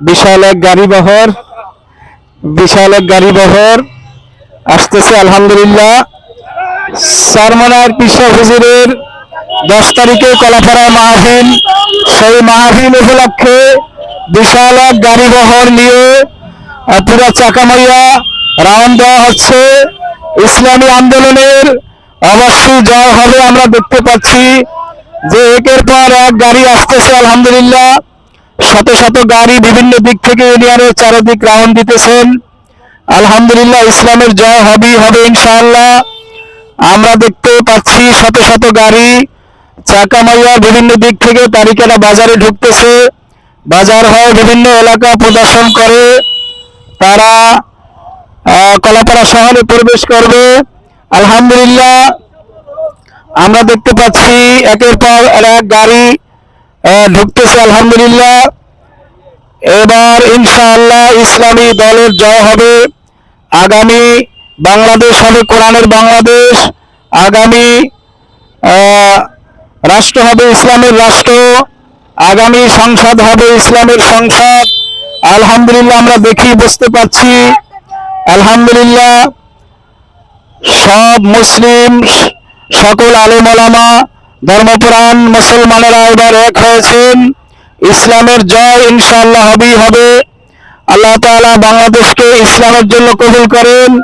বিশাল এক গাড়ি বহর, বিশাল এক গাড়ি বহর। আসতেছে আলহামদুলিল্লাহ। সারমনার কৃষ্ণ হুজুরের দশ তারিখে কলাপাড়ায় মাহফিল, সেই মাহফিল উপলক্ষে বিশাল এক গাড়ি বহর নিয়ে পুরা চাকামাইয়া রাউন্ড দেওয়া হচ্ছে। ইসলামী আন্দোলনের অবশ্যই জয় হবে, আমরা দেখতে পাচ্ছি যে একের পর এক গাড়ি আসতেছে, আলহামদুলিল্লাহ। শত শত গাড়ি বিভিন্ন দিক থেকে ইউনিয়নের চারিদিক রাউন্ড দিতেছেন। আলহামদুলিল্লাহ, ইসলামের জয় হবেই হবে ইনশাআল্লাহ। আমরা দেখতে পাচ্ছি শত শত গাড়ি, চাকামাইয়া বিভিন্ন দিক থেকে তারিখেরা বাজারে ঢুকতেছে। বাজার হয় বিভিন্ন এলাকা প্রদর্শন করে। তারা কলাপাড়া শহরে প্রবেশ করবে। আলহামদুলিল্লাহ, আমরা দেখতে পাচ্ছি একের পর এক গাড়ি ঢুকতেছে, আলহামদুলিল্লাহ। এবার ইনশাআল্লাহ ইসলামী দলের জয় হবে। আগামী বাংলাদেশ হবে কোরআনের বাংলাদেশ। আগামী রাষ্ট্র হবে ইসলামের রাষ্ট্র। আগামী সংসদ হবে ইসলামের সংসদ। আলহামদুলিল্লাহ আমরা দেখি বুঝতে পারছি। আলহামদুলিল্লাহ, সব মুসলিম, সকল আলেমলামা ধর্মপ্রাণ মুসলমানেরা এবার এক হয়েছেন। ইসলামের জয় ইনশাআল্লাহ হবেই হবে। আল্লাহ তালা বাংলাদেশকে ইসলামের জন্য কবুল করেন।